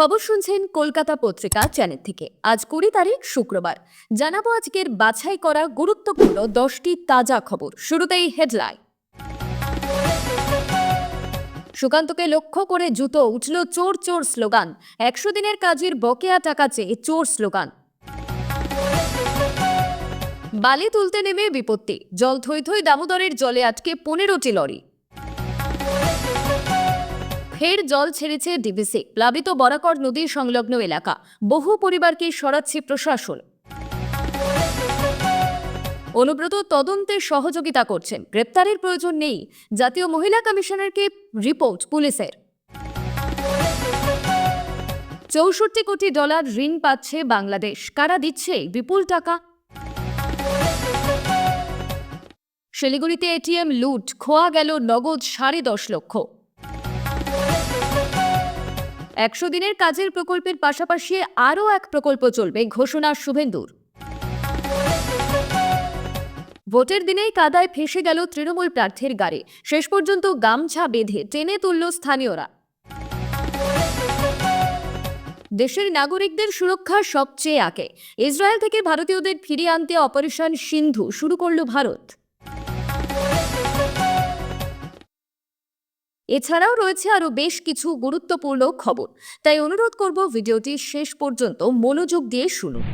খবর শুনছেন কলকাতা পত্রিকা চ্যানেল থেকে। আজ কুড়ি তারিখ, শুক্রবার। জানাব আজকের বাছাই করা গুরুত্বপূর্ণ দশটি তাজা খবর। শুরুতেই হেডলাইন। সুকান্তকে লক্ষ্য করে জুতো উঠল চোর চোর স্লোগান। একশো দিনের কাজের বকেয়া টাকা চেয়ে চোর স্লোগান। বালি তুলতে নেমে বিপত্তি। জল থই থই দামোদরের জলে আটকে পনেরোটি লরি। ফের জল ছেড়েছে ডিবিসি। প্লাবিত বরাকর নদীর সংলগ্ন এলাকা। বহু পরিবারকে সরাচ্ছে প্রশাসন। অনুব্রত তদন্তে সহযোগিতা করছেন। গ্রেপ্তারের প্রয়োজন নেই। জাতীয় মহিলা কমিশনারকে রিপোর্ট পুলিশের। চৌষট্টি কোটি ডলার ঋণ পাচ্ছে বাংলাদেশ। কারা দিচ্ছে? বিপুল টাকা। শিলিগুড়িতে এটিএম লুট। খোয়া গেল নগদ সাড়ে দশ লক্ষ। একশো দিনের কাজের প্রকল্পের পাশাপাশি আরও এক প্রকল্প চলবে, ঘোষণা শুভেন্দুর। ভোটের দিনেই কাদায় ফেসে গেল তৃণমূল প্রার্থীর গাড়ি, শেষ পর্যন্ত গামছা বেঁধে টেনে তুলল স্থানীয়রা। দেশের নাগরিকদের সুরক্ষা সবচেয়ে আগে, ইসরায়েল থেকে ভারতীয়দের ফিরিয়ে আনতে অপারেশন সিন্ধু শুরু করল ভারত। এছাড়াও রয়েছে আরও বেশ কিছু গুরুত্বপূর্ণ খবর। তাই অনুরোধ করব ভিডিওটি শেষ পর্যন্ত মনোযোগ দিয়ে শুনুন।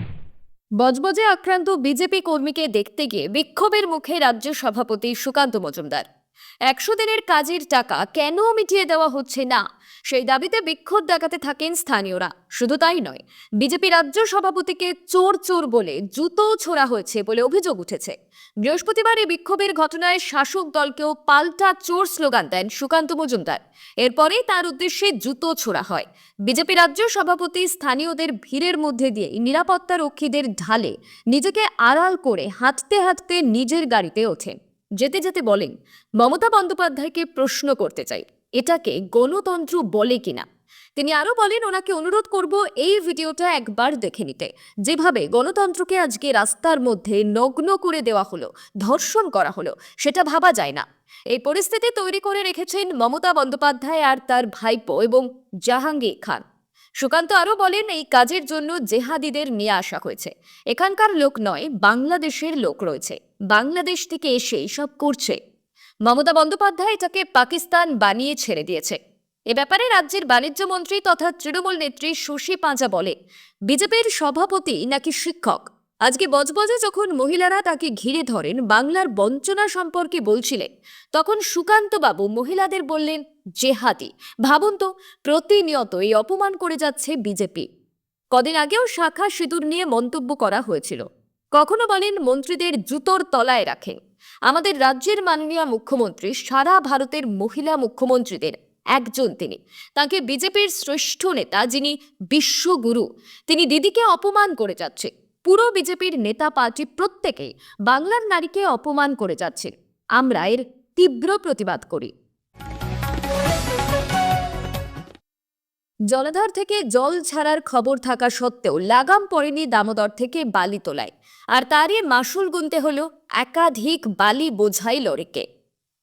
বজবজে আক্রান্ত বিজেপি কর্মীকে দেখতে গিয়ে বিক্ষোভের মুখে রাজ্য সভাপতি সুকান্ত মজুমদার। একশো দিনের কাজের টাকা কেন মিটিয়ে দেওয়া হচ্ছে না? সেই দাবিতে বিক্ষোভ দেখাতে থাকেন স্থানীয়রা। শুধু তাই নয়, বিজেপি রাজ্য সভাপতিকে চোর চোর বলে জুতো ছোড়া হয়েছে বলে অভিযোগ উঠেছে। বৃহস্পতিবার এই বিক্ষোভের ঘটনায় শাসক দলকেও পাল্টা চোর স্লোগান দেন সুকান্ত মজুমদার। এরপরেই তার উদ্দেশ্যে জুতো ছোড়া হয়। বিজেপি রাজ্য সভাপতি স্থানীয়দের ভিড়ের মধ্যে দিয়ে নিরাপত্তা রক্ষীদের ঢালে নিজেকে আড়াল করে হাঁটতে হাঁটতে নিজের গাড়িতে ওঠেন। যেতে যেতে বলেন, মমতা বন্দ্যোপাধ্যায়কে প্রশ্ন করতে চাই। এটাকে গণতন্ত্র বলে কিনা? তিনি আরও বলেন, ওনাকে অনুরোধ করব এই ভিডিওটা একবার দেখে নিতে। যেভাবে গণতন্ত্রকে আজকে রাস্তার মধ্যে নগ্ন করে দেওয়া হলো, ধর্ষণ করা হলো, সেটা ভাবা যায় না। এই পরিস্থিতি তৈরি করে রেখেছেন মমতা বন্দ্যোপাধ্যায় আর তার ভাইপো এবং জাহাঙ্গীর খান। সুকান্ত আরও বলেন, এই কাজের জন্য জেহাদিদের নিয়ে আসা হয়েছে। এখানকার লোক নয়, বাংলাদেশের লোক রয়েছে। বাংলাদেশ থেকে এসে সব করছে। মমতা বন্দ্যোপাধ্যায় এটাকে পাকিস্তান বানিয়ে ছেড়ে দিয়েছে। এ ব্যাপারে রাজ্যের বাণিজ্য মন্ত্রী তথা তৃণমূল নেত্রী শশী পাঁজা বলে, বিজেপির সভাপতি নাকি শিক্ষক? আজকে বজবজে যখন মহিলারা তাকে ঘিরে ধরেন বাংলার বঞ্চনা সম্পর্কে বলছিলেন, তখন সুকান্তবাবু মহিলাদের বললেন, জেহাদি, ভাবুন তো প্রতিনিয়ত এই অপমান করে যাচ্ছে বিজেপি। কদিন আগেও শাখা সিঁদুর নিয়ে মন্তব্য করা হয়েছিল। কখনো বলেন মন্ত্রীদের জুতোর তলায় রাখেন। আমাদের রাজ্যের মাননীয় মুখ্যমন্ত্রী, সারা ভারতের মহিলা মুখ্যমন্ত্রীদের একজন তিনি। তাকে বিজেপির শ্রেষ্ঠ নেতা যিনি বিশ্বগুরু, তিনি দিদিকে অপমান করে যাচ্ছে। পুরো বিজেপির নেতা পার্টি প্রত্যেকেই বাংলার নারীকে অপমান করে যাচ্ছে। আমরা এর তীব্র প্রতিবাদ করি। জলাধার থেকে জল ছাড়ার খবর থাকা সত্ত্বেও লাগাম পড়েনি দামোদর থেকে বালি তোলায়। আর তারই মাসুল গুনতে হলো একাধিক বালি বোঝাই লরিকে।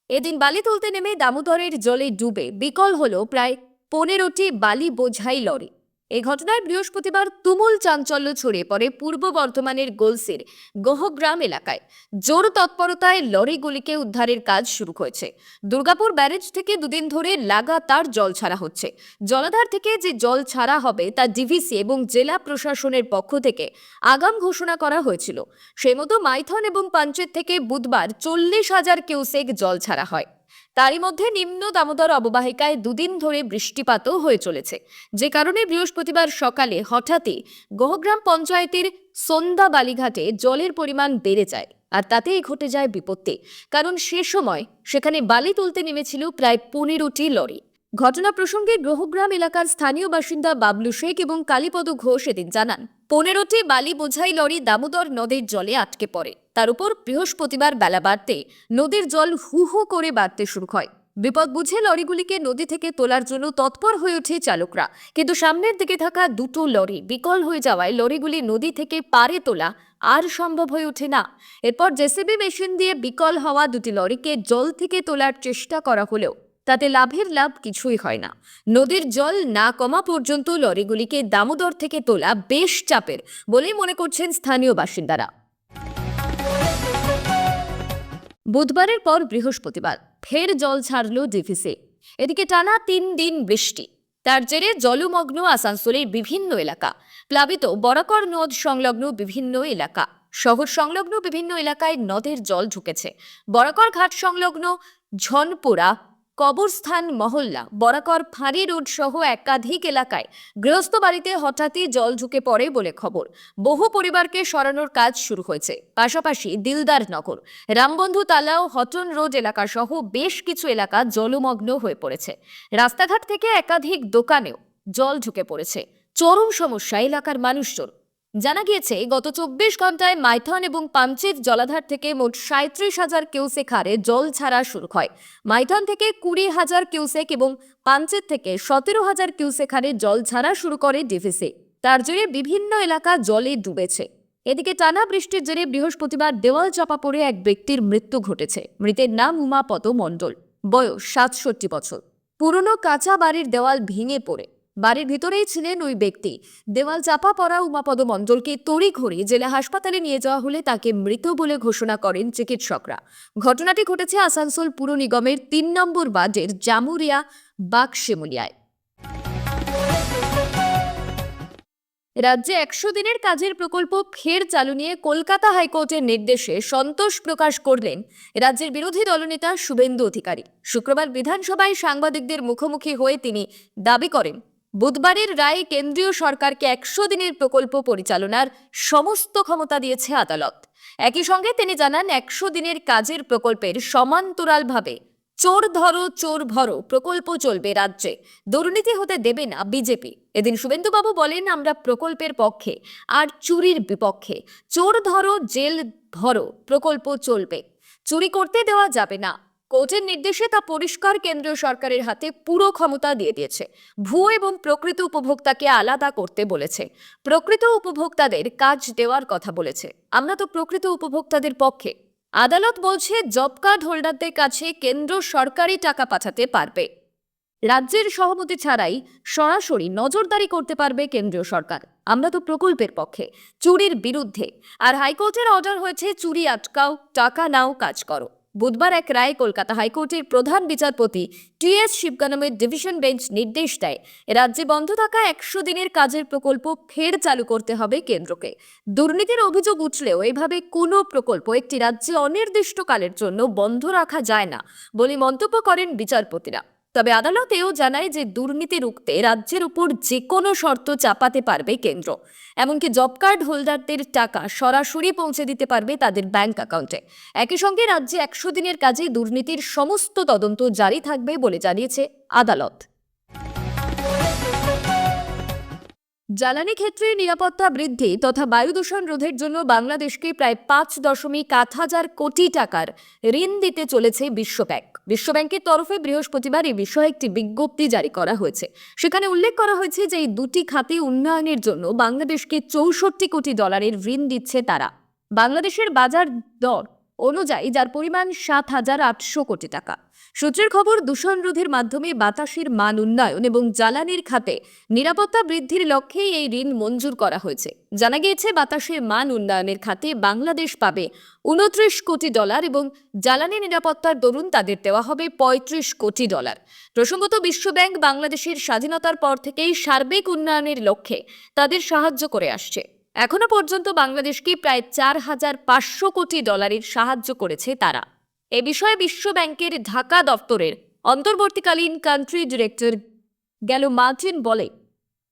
এদিন বালি তুলতে নেমে দামোদরের জলে ডুবে বিকল হলো প্রায় পনেরোটি বালি বোঝাই লরি। এই ঘটনায় বৃহস্পতিবার তুমুল চাঞ্চল্য ছড়িয়ে পড়ে পূর্ব বর্ধমানের গোলসির গোহগ্রাম এলাকায়। জোর তৎপরতায় লরিগুলিকে উদ্ধারের কাজ শুরু হয়েছে। দুর্গাপুর ব্যারেজ থেকে দুদিন ধরে লাগাতার জল ছাড়া হচ্ছে। জলাধার থেকে যে জল ছাড়া হবে তা ডিভিসি এবং জেলা প্রশাসনের পক্ষ থেকে আগাম ঘোষণা করা হয়েছিল। সেই মতো মাইথন এবং পাঞ্চেত থেকে বুধবার চল্লিশ হাজার কিউসেক জল ছাড়া হয়। তারই মধ্যে নিম্ন দামোদর অববাহিকায় দুদিন ধরে বৃষ্টিপাতও হয়ে চলেছে। যে কারণে বৃহস্পতিবার সকালে হঠাৎই গহগ্রাম পঞ্চায়েতের সন্ধ্যা বালিঘাটে জলের পরিমাণ বেড়ে যায় আর তাতেই ঘটে যায় বিপত্তি। কারণ সে সময় সেখানে বালি তুলতে নেমেছিল প্রায় পনেরোটি লরি। ঘটনা প্রসঙ্গে গ্রহগ্রাম এলাকার স্থানীয় বাসিন্দা বাবলু শেখ এবং কালীপদ ঘোষ এদিন জানান। পনেরোটি বালি বোঝাই লরি দামোদর নদীর জলে আটকে পড়ে। তার উপর বৃহস্পতিবার বেলা বাড়তে নদীর জল হু হু করে বাড়তে শুরু হয়। বিপদ বুঝে লরিগুলিকে নদী থেকে তোলার জন্য তৎপর হয়ে ওঠে চালকরা। কিন্তু সামনের দিকে থাকা দুটো লরি বিকল হয়ে যাওয়ায় লরিগুলি নদী থেকে পারে তোলা আর সম্ভব হয়ে ওঠে না। এরপর জেসিবি মেশিন দিয়ে বিকল হওয়া দুটি লরিকে জল থেকে তোলার চেষ্টা করা হলেও তাতে লাভের লাভ কিছুই হয় না। নদীর জল না কমা পর্যন্ত লরিগুলিকে দামোদর থেকে তোলা বেশ চাপের বলেই মনে করছেন স্থানীয় বাসিন্দারা। বুধবারের পর বৃহস্পতিবার ফের জল ছাড়ল ডিভিসি। এদিকে টানা তিন দিন বৃষ্টি। তার জেরে জলমগ্ন আসানসোলের বিভিন্ন এলাকা, প্লাবিত বরাকর নদ সংলগ্ন বিভিন্ন এলাকা। শহর সংলগ্ন বিভিন্ন এলাকায় নদের জল ঢুকেছে। বরাকর ঘাট সংলগ্ন ঝনপুরা কবরস্থান মহল্লা, বরাকর ফাঁড়ি রোড সহ একাধিক এলাকায় গৃহস্থ বাড়িতে হঠাৎই জল ঢুকে পড়ে বলে খবর। বহু পরিবারকে সরানোর কাজ শুরু হয়েছে। পাশাপাশি দিলদার নগর, রামবন্ধু তালা ও হটন রোড এলাকা সহ বেশ কিছু এলাকা জলমগ্ন হয়ে পড়েছে। রাস্তাঘাট থেকে একাধিক দোকানেও জল ঢুকে পড়েছে। চরম সমস্যা এলাকার মানুষজন। জানা গিয়েছে, গত চব্বিশ ঘন্টায় মাইথন এবং পাঞ্চের জলাধার থেকে মোট সাঁত্রিশ হাজার কিউসেক হারে জল ছাড়া শুরু হয়। মাইথন থেকে কুড়ি হাজার কিউসেক এবং পাঞ্চের থেকে সতেরো হাজার কিউসেক হারে জল ছাড়া শুরু করে ডিভিসি। তার জেরে বিভিন্ন এলাকা জলে ডুবেছে। এদিকে টানা বৃষ্টির জেরে বৃহস্পতিবার দেওয়াল চাপা পড়ে এক ব্যক্তির মৃত্যু ঘটেছে। মৃতের নাম উমাপদ মণ্ডল। বয়স সাতষট্টি বছর। পুরনো কাঁচা বাড়ির দেওয়াল ভেঙে পড়ে। বাড়ির ভিতরেই ছিলেন ওই ব্যক্তি। দেওয়াল চাপা পড়া উমাপদ মণ্ডলকে তড়িঘড়ি জেলা হাসপাতালে নিয়ে যাওয়া হলে তাকে মৃত বলে ঘোষণা করেন চিকিৎসকরা। ঘটনাটি ঘটেছে আসানসোল পুর নিগমের তিন নম্বর বাজের জামুরিয়া, বাগশিমুলিয়ায়। রাজ্যে একশো দিনের কাজের প্রকল্প ফের চালু নিয়ে কলকাতা হাইকোর্টের নির্দেশে সন্তোষ প্রকাশ করলেন রাজ্যের বিরোধী দলনেতা শুভেন্দু অধিকারী। শুক্রবার বিধানসভায় সাংবাদিকদের মুখোমুখি হয়ে তিনি দাবি করেন বুধবারের রায়ে কেন্দ্রীয় সরকারকে একশো দিনের প্রকল্প পরিচালনার সমস্ত ক্ষমতা দিয়েছে আদালত। একই সঙ্গে তিনি জানান, একশো দিনের কাজের প্রকল্পের সমান্তরালভাবে চোর ধরো, চোর ভরো প্রকল্প চলবে রাজ্যে। দুর্নীতি হতে দেবে না বিজেপি। এদিন শুভেন্দুবাবু বলেন, আমরা প্রকল্পের পক্ষে আর চুরির বিপক্ষে। চোর ধরো, জেল ভরো, প্রকল্প চলবে। চুরি করতে দেওয়া যাবে না। কোর্টের নির্দেশে তা পরিষ্কার কেন্দ্রীয় সরকারের হাতে পুরো ক্ষমতা দিয়ে দিয়েছে। ভুয়ো এবং প্রকৃত উপভোক্তাকে আলাদা করতে বলেছে। প্রকৃত উপভোক্তাদের কাজ দেওয়ার কথা বলেছে। আমরা তো প্রকৃত উপভোক্তাদের পক্ষে। আদালত বলছে, জব কার্ড হোল্ডারদের কাছে কেন্দ্র সরকারি টাকা পাঠাতে পারবে। রাজ্যের সহমতি ছাড়াই সরাসরি নজরদারি করতে পারবে কেন্দ্রীয় সরকার। আমরা তো প্রকল্পের পক্ষে, চুরির বিরুদ্ধে। আর হাইকোর্টের অর্ডার হয়েছে, চুরি আটকাও, টাকা নাও কাজ করো। বুধবার এক রায় কলকাতা হাইকোর্টের প্রধান বিচারপতি টি এস শিবগানমের ডিভিশন বেঞ্চ নির্দেশ দেয়, রাজ্যে বন্ধ থাকা একশো দিনের কাজের প্রকল্প ফের চালু করতে হবে কেন্দ্রকে। দুর্নীতির অভিযোগ উঠলেও এভাবে কোনো প্রকল্প একটি রাজ্যে অনির্দিষ্টকালের জন্য বন্ধ রাখা যায় না বলে মন্তব্য করেন বিচারপতিরা। তবে আদালত এও জানায় যে দুর্নীতি রুখতে রাজ্যের উপর যে কোনো শর্ত চাপাতে পারবে কেন্দ্র। এমনকি জব কার্ড হোল্ডারদের টাকা সরাসরি পৌঁছে দিতে পারবে তাদের ব্যাংক অ্যাকাউন্টে। একই সঙ্গে রাজ্যে একশো দিনের কাজে দুর্নীতির সমস্ত তদন্ত জারি থাকবে বলে জানিয়েছে আদালত। জ্বালানি ক্ষেত্রে নিরাপত্তা বৃদ্ধি তথা বায়ু দূষণ রোধের জন্য বাংলাদেশকে প্রায় পাঁচ দশমিক আট হাজার কোটি টাকার ঋণ দিতে চলেছে বিশ্বব্যাংক বিশ্বব্যাংকের তরফে বৃহস্পতিবার এই বিষয়ে একটি বিজ্ঞপ্তি জারি করা হয়েছে। সেখানে উল্লেখ করা হয়েছে যে এই দুটি খাতে উন্নয়নের জন্য বাংলাদেশকে চৌষট্টি কোটি ডলারের ঋণ দিচ্ছে তারা। বাংলাদেশের বাজার দর অনুযায়ী যার পরিমাণ সাত হাজার আটশো কোটি টাকা। সূত্রের খবর, দূষণ রোধের মাধ্যমে বাতাসের মান উন্নয়ন এবং জ্বালানির খাতে নিরাপত্তা বৃদ্ধির লক্ষ্যেই এই ঋণ মঞ্জুর করা হয়েছে। জানা গিয়েছে, বাতাসের মান উন্নয়নের খাতে বাংলাদেশ পাবে উনত্রিশ কোটি ডলার এবং জ্বালানি নিরাপত্তার দরুন তাদের দেওয়া হবে পঁয়ত্রিশ কোটি ডলার। প্রসঙ্গত বিশ্বব্যাংক বাংলাদেশের স্বাধীনতার পর থেকেই সার্বিক উন্নয়নের লক্ষ্যে তাদের সাহায্য করে আসছে। এখনও পর্যন্ত বাংলাদেশকে প্রায় চার হাজার পাঁচশো কোটি ডলারের সাহায্য করেছে তারা। এ বিষয়ে বিশ্ব ব্যাংকের ঢাকা দপ্তরের অন্তর্বর্তীকালীন কান্ট্রি ডিরেক্টর গেল মার্টিন বলে,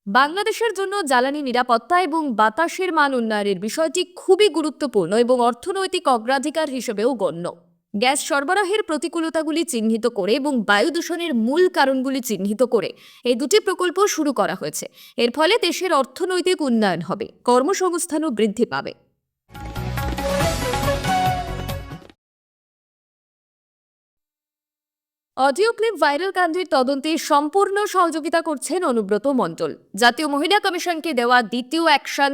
বাংলাদেশের জন্য জ্বালানি নিরাপত্তা এবং বাতাসের মান উন্নয়নের বিষয়টি খুবই গুরুত্বপূর্ণ এবং অর্থনৈতিক অগ্রাধিকার হিসেবেও গণ্য। গ্যাস সরবরাহের প্রতিকূলতাগুলি চিহ্নিত করে এবং বায়ু দূষণের মূল কারণগুলি চিহ্নিত করে এই দুটি প্রকল্প শুরু করা হয়েছে। এর ফলে দেশের অর্থনৈতিক উন্নয়ন হবে, কর্মসংস্থানও বৃদ্ধি পাবে। অডিও ক্লিপ ভাইরাল কাণ্ডের তদন্তে সম্পূর্ণ সহযোগিতা করছেন অনুব্রত মণ্ডল। জাতীয় মহিলা কমিশনকে দেওয়া দ্বিতীয় অ্যাকশন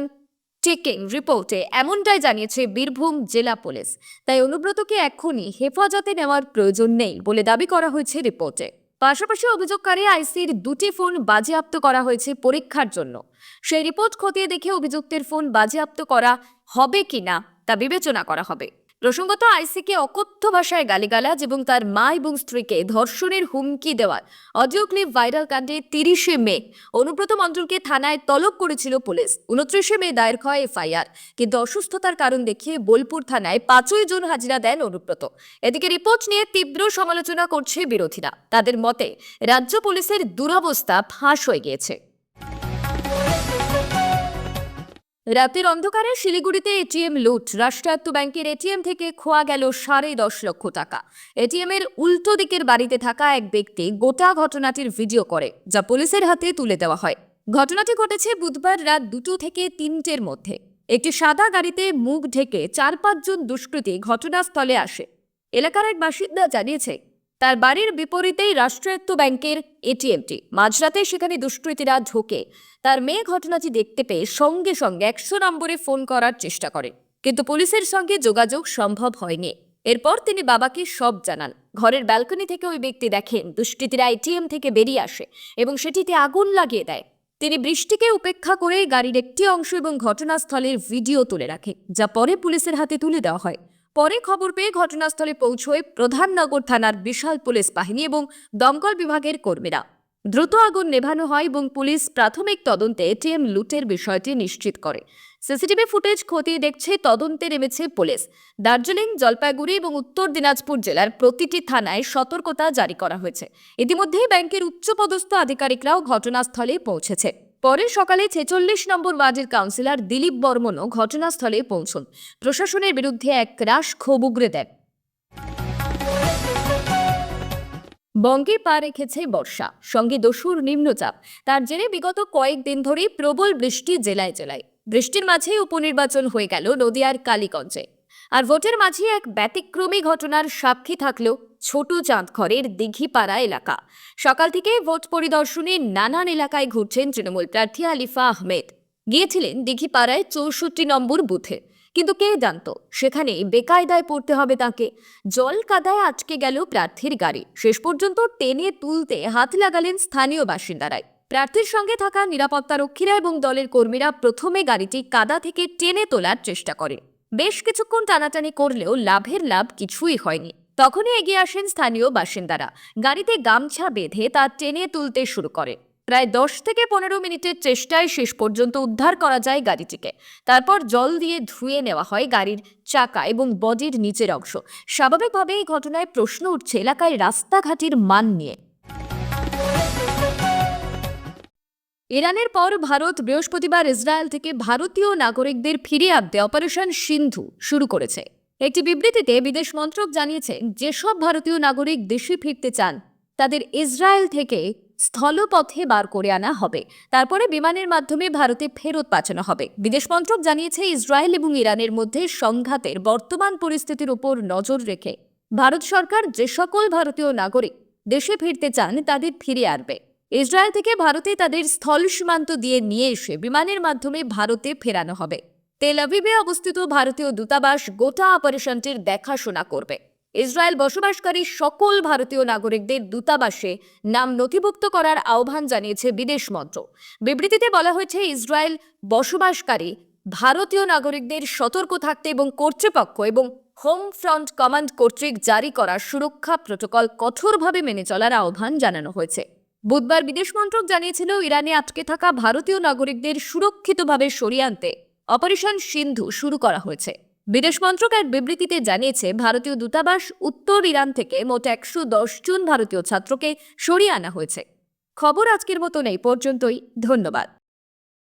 টেকিং রিপোর্টে এমনটাই জানিয়েছে বীরভূম জেলা পুলিশ। তাই অনুব্রতকে এখনই হেফাজতে নেওয়ার প্রয়োজন নেই বলে দাবি করা হয়েছে রিপোর্টে। পাশাপাশি অভিযোগকারী আইসির দুটি ফোন বাজেয়াপ্ত করা হয়েছে পরীক্ষার জন্য। সেই রিপোর্ট খতিয়ে দেখে অভিযুক্তের ফোন বাজেয়াপ্ত করা হবে কি না তা বিবেচনা করা হবে। প্রসঙ্গত আইসিকে অকথ্য ভাষায় গালিগালাজ এবং তার মা এবং স্ত্রীকে ধর্ষণের হুমকি দেওয়ার। অডিও ক্লিপ ভাইরাল কাণ্ডে তিরিশে মে। অনুব্রত মণ্ডলকে থানায় তলব করেছিল পুলিশ। উনত্রিশে মে দায়ের হয় এফআইআর। কিন্তু অসুস্থতার কারণ দেখিয়ে বোলপুর থানায় পাঁচই জুন হাজিরা দেন অনুব্রত। এদিকে রিপোর্ট নিয়ে তীব্র সমালোচনা করছে বিরোধীরা। তাদের মতে, রাজ্য পুলিশের দুরবস্থা ফাঁস হয়ে গিয়েছে। রাতের অন্ধকারে শিলিগুড়িতে এটিএম লুট। রাষ্ট্রায়ত্ত ব্যাংকের এটিএম থেকে খোয়া গেল সাড়ে দশ লক্ষ টাকা। এটিএম এর উল্টো দিকের বাড়িতে থাকা এক ব্যক্তি গোটা ঘটনাটির ভিডিও করে, যা পুলিশের হাতে তুলে দেওয়া হয়। ঘটনাটি ঘটেছে বুধবার রাত দুটো থেকে তিনটের মধ্যে। একটি সাদা গাড়িতে মুখ ঢেকে চার পাঁচজন দুষ্কৃতী ঘটনাস্থলে আসে। এলাকার এক বাসিন্দা জানিয়েছে তার বাড়ির বিপরীতেই রাষ্ট্রায়ত্ত ব্যাংকের এটিএমটি। মাঝরাতে সেখানে দুষ্কৃতীরা ঢোকে। তার মেয়ে ঘটনাটি দেখতে পেয়ে সঙ্গে সঙ্গে একশো নম্বরে ফোন করার চেষ্টা করে। কিন্তু পুলিশের সঙ্গে যোগাযোগ সম্ভব হয়নি। এরপর তিনি বাবাকে সব জানান। ঘরের ব্যালকনি থেকে ওই ব্যক্তি দেখেন দুষ্কৃতীরা এটিএম থেকে বেরিয়ে আসে এবং সেটিতে আগুন লাগিয়ে দেয়। তিনি বৃষ্টিকে উপেক্ষা করে গাড়ির একটি অংশ এবং ঘটনাস্থলের ভিডিও তুলে রাখে, যা পরে পুলিশের হাতে তুলে দেওয়া হয়। পরে খবর পেয়ে ঘটনাস্থলে পৌঁছয় প্রধাননগর থানার বিশাল পুলিশ বাহিনী এবং দমকল বিভাগের কর্মীরা। দ্রুত আগুন নেভানো হয় এবং পুলিশ প্রাথমিক তদন্তে এটিএম লুটের বিষয়টি নিশ্চিত করে। সিসিটিভি ফুটেজ খতিয়ে দেখছে তদন্তে নেমেছে পুলিশ। দার্জিলিং, জলপাইগুড়ি এবং উত্তর দিনাজপুর জেলার প্রতিটি থানায় সতর্কতা জারি করা হয়েছে। ইতিমধ্যেই ব্যাংকের উচ্চপদস্থ আধিকারিকরাও ঘটনাস্থলে পৌঁছেছে। পরে সকালে ছেচল্লিশ নম্বর ওয়ার্ডের কাউন্সিলর দিলীপ বর্মনও ঘটনাস্থলে পৌঁছন। প্রশাসনের বিরুদ্ধে এক রাশ ক্ষোভ উগরে দেন। বঙ্গে পা রেখেছে বর্ষা, সঙ্গে দস্যুর নিম্নচাপ। তার জেরে বিগত কয়েকদিন ধরেই প্রবল বৃষ্টি জেলায় জেলায়। বৃষ্টির মাঝেই উপনির্বাচন হয়ে গেল নদিয়ার কালীগঞ্জে। আর ভোটের মাঝে এক ব্যতিক্রমী ঘটনার সাক্ষী থাকলেও ছোট চাঁদঘরের দিঘিপাড়া এলাকা। সকাল থেকে ভোট পরিদর্শনে নানান এলাকায় ঘুরছেন তৃণমূল প্রার্থী আলিফা আহমেদ। গিয়েছিলেন দিঘিপাড়ায় চৌষট্টি নম্বর বুথে। কিন্তু কে জানতো, সেখানে বেকায়দায় পড়তে হবে তাকে। জল কাদায় আটকে গেল প্রার্থীর গাড়ি। শেষ পর্যন্ত টেনে তুলতে হাত লাগালেন স্থানীয় বাসিন্দারাই। প্রার্থীর সঙ্গে থাকা নিরাপত্তারক্ষীরা এবং দলের কর্মীরা প্রথমে গাড়িটি কাদা থেকে টেনে তোলার চেষ্টা করে। বেশ কিছুক্ষণ টানাটানি করলেও লাভের লাভ কিছুই হয়নি। তখনই এগিয়ে আসেন স্থানীয় বাসিন্দারা। গাড়িতে গামছা বেঁধে তা টেনে তুলতে শুরু করে। প্রায় দশ থেকে পনেরো মিনিটের চেষ্টায় শেষ পর্যন্ত উদ্ধার করা যায় গাড়িটিকে। তারপর জল দিয়ে ধুয়ে নেওয়া হয় গাড়ির চাকা এবং বডির নিচের অংশ। স্বাভাবিকভাবে এই ঘটনায় প্রশ্ন উঠছে এলাকায় রাস্তাঘাটের মান নিয়ে। ইরানের পর ভারত বৃহস্পতিবার ইসরায়েল থেকে ভারতীয় নাগরিকদের ফিরিয়ে আনতে অপারেশন সিন্ধু শুরু করেছে। একটি বিবৃতিতে বিদেশ মন্ত্রক জানিয়েছে, যেসব ভারতীয় নাগরিক দেশে ফিরতে চান, তাদের ইসরায়েল থেকে স্থলপথে বার করে আনা হবে। তারপরে বিমানের মাধ্যমে ভারতে ফেরত পাঠানো হবে। বিদেশ মন্ত্রক জানিয়েছে, ইসরায়েল এবং ইরানের মধ্যে সংঘাতের বর্তমান পরিস্থিতির উপর নজর রেখে ভারত সরকার যে সকল ভারতীয় নাগরিক দেশে ফিরতে চান, তাদের ফিরিয়ে আনবে। ইসরায়েল থেকে ভারতে তাদের স্থল সীমান্ত দিয়ে নিয়ে এসে বিমানের মাধ্যমে ভারতে ফেরানো হবে। তেল আভিভে অবস্থিত ভারতীয় দূতাবাস গোটা অপারেশনটির দেখাশোনা করবে। ইসরায়েল বসবাসকারী সকল ভারতীয় নাগরিকদের দূতাবাসে নাম নথিভুক্ত করার আহ্বান জানিয়েছে বিদেশ মন্ত্র বিবৃতিতে বলা হয়েছে, ইসরায়েল বসবাসকারী ভারতীয় নাগরিকদের সতর্ক থাকতে এবং কর্তৃপক্ষ এবং হোম ফ্রন্ট কমান্ড কর্তৃক জারি করা সুরক্ষা প্রোটোকল কঠোরভাবে মেনে চলার আহ্বান জানানো হয়েছে। বুধবার বিদেশ মন্ত্রক জানিয়েছিল, ইরানে আটকে থাকা ভারতীয় নাগরিকদের সুরক্ষিতভাবে সরিয়ে আনতে অপারেশন সিন্ধু শুরু করা হয়েছে। বিদেশ মন্ত্রক এক বিবৃতিতে জানিয়েছে, ভারতীয় দূতাবাস উত্তর ইরান থেকে মোট একশো দশ জন ভারতীয় ছাত্রকে সরিয়ে আনা হয়েছে। খবর আজকের মতন এই পর্যন্তই। ধন্যবাদ।